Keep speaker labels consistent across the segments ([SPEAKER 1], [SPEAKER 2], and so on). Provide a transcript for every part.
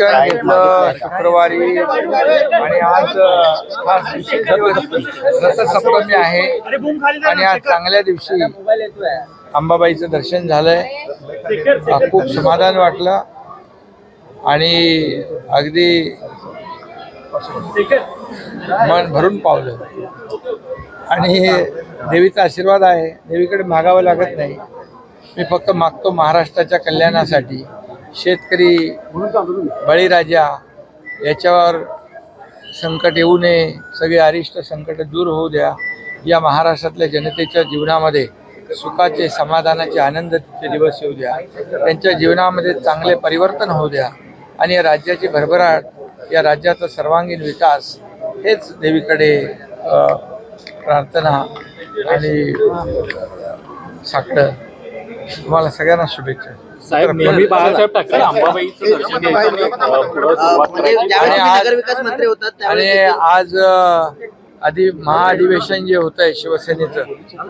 [SPEAKER 1] दर्शन घेतलं शुक्रवारी आणि आज खास विशेष दिवस रथसप्तमी आहे. आणि आज चांगल्या दिवशी अंबाबाईचं दर्शन झालंय. खूप समाधान वाटलं. आणि अगदी मन भरून पावलं. आणि देवीचा आशीर्वाद आहे. देवीकडे मागावं लागत नाही. मी फक्त मागतो महाराष्ट्राच्या कल्याणासाठी. शेतकरी बळीराजा याच्यावर संकट येऊ नये सगळे अरिष्ट संकट दूर होऊ द्या. या महाराष्ट्रातल्या जनतेच्या जीवनामध्ये सुखाचे समाधानाचे आनंदाचे दिवस येऊ द्या. त्यांच्या जीवनामध्ये चांगले परिवर्तन होऊ द्या. आणि या राज्याची भरभराट या राज्याचा सर्वांगीण विकास हेच देवीकडे प्रार्थना आणि साकडं तुम्हाला सगळ्यांना शुभेच्छा.
[SPEAKER 2] साहेब नेहमी बाळासाहेब ठाकरे अंबाबाईचं दर्शन घ्यायचं. अं, पुढं सुरुवात
[SPEAKER 3] म्हणजे
[SPEAKER 2] करायची.
[SPEAKER 1] आणि
[SPEAKER 3] तुम्ही
[SPEAKER 1] आज-
[SPEAKER 3] नगरविकास मंत्री होतात
[SPEAKER 1] आणि आज अ, महाअधिवेशन जे होत आहे शिवसेनेचं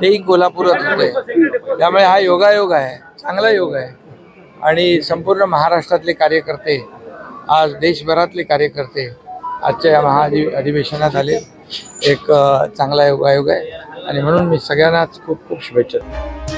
[SPEAKER 1] तेही कोल्हापुरात होत आहे त्यामुळे हा योगायोग आहे. चांगला योग आहे. आणि संपूर्ण महाराष्ट्रातले कार्यकर्ते आज देशभरातले कार्यकर्ते आजच्या या महाअधि अधिवेशनात आले. एक अ, चांगला योगायोग आहे. आणि म्हणून मी सगळ्यांनाच खूप खूप शुभेच्छा देतो.